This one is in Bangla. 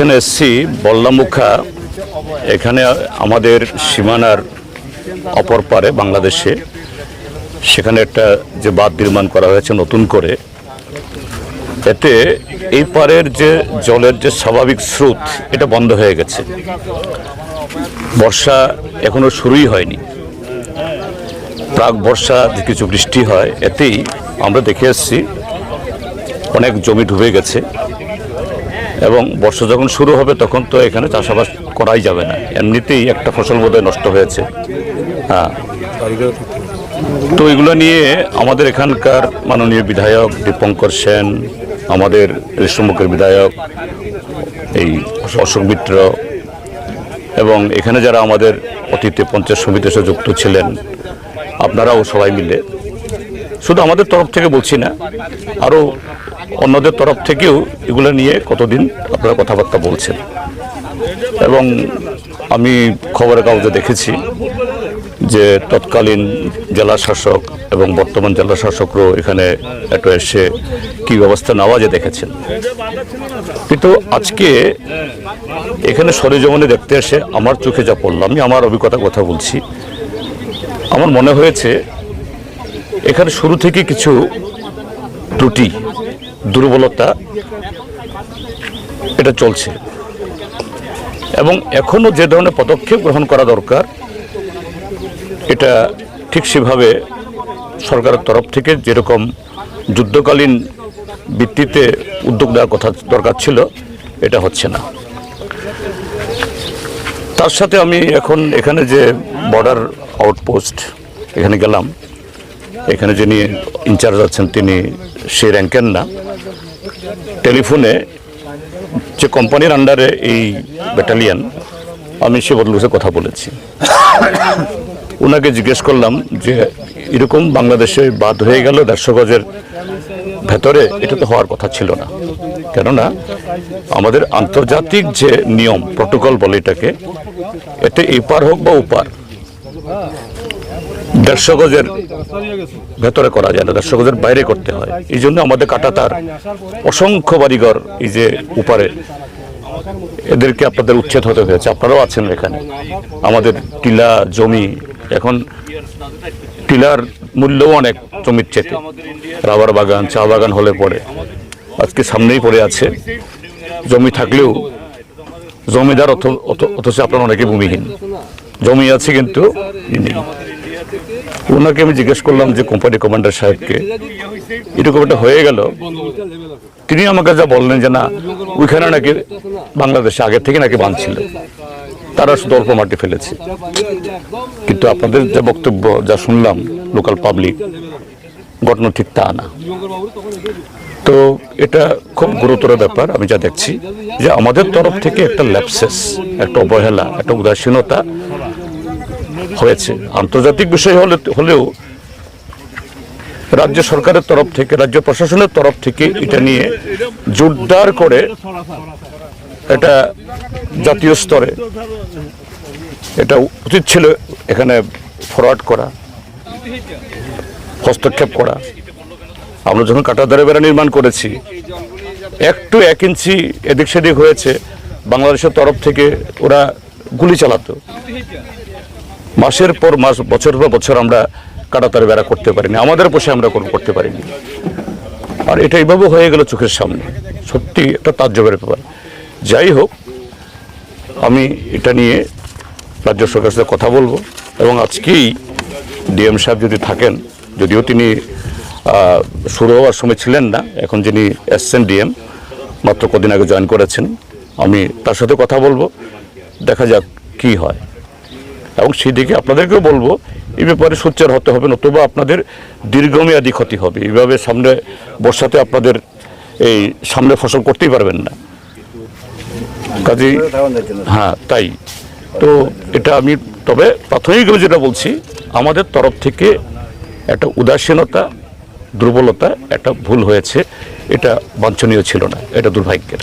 এখানে এসছি বল্লামুখা। এখানে আমাদের সীমানার অপর পারে বাংলাদেশে। সেখানে একটা যে বাঁধ নির্মাণ করা হয়েছে নতুন করে। এতে এই পারের যে জলের যে স্বাভাবিক স্রোত, এটা বন্ধ হয়ে গেছে। বর্ষা এখনও শুরুই হয়নি। প্রাক বর্ষা, কিছু বৃষ্টি হয়। এতেই আমরা দেখে এসছি, অনেক জমি ডুবে গেছে। এবং বর্ষা যখন শুরু হবে, তখন তো এখানে চাষাবাদ করাই যাবে না। এমনিতেই একটা ফসল বোধহয় নষ্ট হয়েছে। হ্যাঁ। তো এগুলো নিয়ে আমাদের এখানকার মাননীয় বিধায়ক দীপঙ্কর সেন, আমাদের রেশমুখের বিধায়ক, এই অশোক মিত্র এবং এখানে যারা আমাদের অতীতে পঞ্চায়েত সমিতির সাথে যুক্ত ছিলেন, আপনারাও সবাই মিলে। শুধু আমাদের তরফ থেকে বলছি না, আরও অন্যদের তরফ থেকেও এগুলো নিয়ে কতদিন আপনারা কথাবার্তা বলছেন। এবং আমি খবরের কাগজে দেখেছি যে তৎকালীন জেলা শাসক এবং বর্তমান জেলা শাসকরাও এখানে একটু এসে কি ব্যবস্থা নেওয়া যে দেখেছেন। কিন্তু আজকে এখানে সরেজমনে দেখতে এসে আমার চোখে যা পড়লাম আমি আমার অভিজ্ঞতার কথা বলছি। আমার মনে হয়েছে, এখানে শুরু থেকে কিছু ত্রুটি দুর্বলতা এটা চলছে। এবং এখনও যে ধরনের পদক্ষেপ গ্রহণ করা দরকার, এটা ঠিক সেভাবে সরকারের তরফ থেকে যেরকম যুদ্ধকালীন ভিত্তিতে উদ্যোগ দেওয়ার কথা দরকার ছিল, এটা হচ্ছে না। তার সাথে আমি এখন এখানে যে বর্ডার আউটপোস্ট এখানে গেলাম। এখানে যিনি ইনচার্জ আছেন, তিনি সে র্যাঙ্কের না। টেলিফোনে যে কোম্পানির আন্ডারে এই ব্যাটালিয়ান আমি সে বদলুসে কথা বলেছি। ওনাকে জিজ্ঞেস করলাম যে, এরকম বাংলাদেশে বাদ হয়ে গেল দেড়শো গজের ভেতরে, এটা তো হওয়ার কথা ছিল না। কেননা, আমাদের আন্তর্জাতিক যে নিয়ম প্রটোকল বলে এটাকে, এতে এপার হোক বা ওপার দেড়শো গজের ভেতরে করা যায় না, দেড়শো গজের বাইরে করতে হয়। এই জন্য আমাদের কাটাতার অসংখ্য বাড়িঘর এই যে উপারে এদেরকে আপনাদের উচ্ছেদ হতে হয়েছে। আপনারাও আছেন এখানে। আমাদের টিলা, জমি, এখন টিলার মূল্যও অনেক জমির চেতে রাবার বাগান, চা বাগান হলে পড়ে আজকে সামনেই পড়ে আছে। জমি থাকলেও জমিদার অথ- অথ- অথচ আপনার অনেকে ভূমিহীন। জমি আছে কিন্তু। ওনাকে আমি জিজ্ঞেস করলাম যে কোম্পানি কমান্ডার সাহেবকে। এরকম একটা হয়ে গেল। তিনি আমাকে যা বললেন যে না, ওইখানে নাকি বাংলাদেশে আগে থেকে নাকি বাঁধছিল তারা শুধু অল্প মাটি ফেলেছে। কিন্তু আপনাদের যা বক্তব্য, যা শুনলাম লোকাল পাবলিক ঘটনা ঠিক তা না। তো এটা খুব গুরুতর ব্যাপার, আমি যা দেখছি যে আমাদের তরফ থেকে একটা ল্যাপসেস একটা অবহেলা, একটা উদাসীনতা হয়েছে। আন্তর্জাতিক বিষয় হলে হলেও রাজ্য সরকারের তরফ থেকে, রাজ্য প্রশাসনের তরফ থেকে এটা নিয়ে জোরদার করে এটা জাতীয় স্তরে এটা উচিত ছিল এখানে ফরওয়ার্ড করা, হস্তক্ষেপ করা। আমরা যখন কাটাদারে বেড়া নির্মাণ করেছি, একটু এক ইঞ্চি এদিক সেদিক হয়েছে, বাংলাদেশের তরফ থেকে ওরা গুলি চালাতো। মাসের পর মাস, বছর পর বছর আমরা কাটাতারে বেড়া করতে পারিনি। আমাদের পোষে আমরা কোনো করতে পারিনি। আর এটা এইভাবে হয়ে গেল চোখের সামনে। সত্যি একটা তাজ্জবের ব্যাপার। যাই হোক, আমি এটা নিয়ে রাজ্য সরকারের সাথে কথা বলব এবং আজকেই ডিএম সাহেব যদি থাকেন, যদিও তিনি শুরু হওয়ার সময় ছিলেন না, এখন যিনি এসছেন ডিএম, মাত্র কদিন আগে জয়েন করেছেন, আমি তার সাথে কথা বলব। দেখা যাক কি হয়। এবং সেই দিকে আপনাদেরকেও বলব, এই ব্যাপারে সোচ্চার হতে হবে, নতুবা আপনাদের দীর্ঘমেয়াদী ক্ষতি হবে। এইভাবে সামনে, বর্ষাতে আপনাদের এই সামনে ফসল করতেই পারবেন না। কাজেই হ্যাঁ তাই। তো এটা আমি, তবে প্রাথমিকভাবে যেটা বলছি, আমাদের তরফ থেকে একটা উদাসীনতা, দুর্বলতা, একটা ভুল হয়েছে, এটা বাঞ্ছনীয় ছিল না, এটা দুর্ভাগ্যের।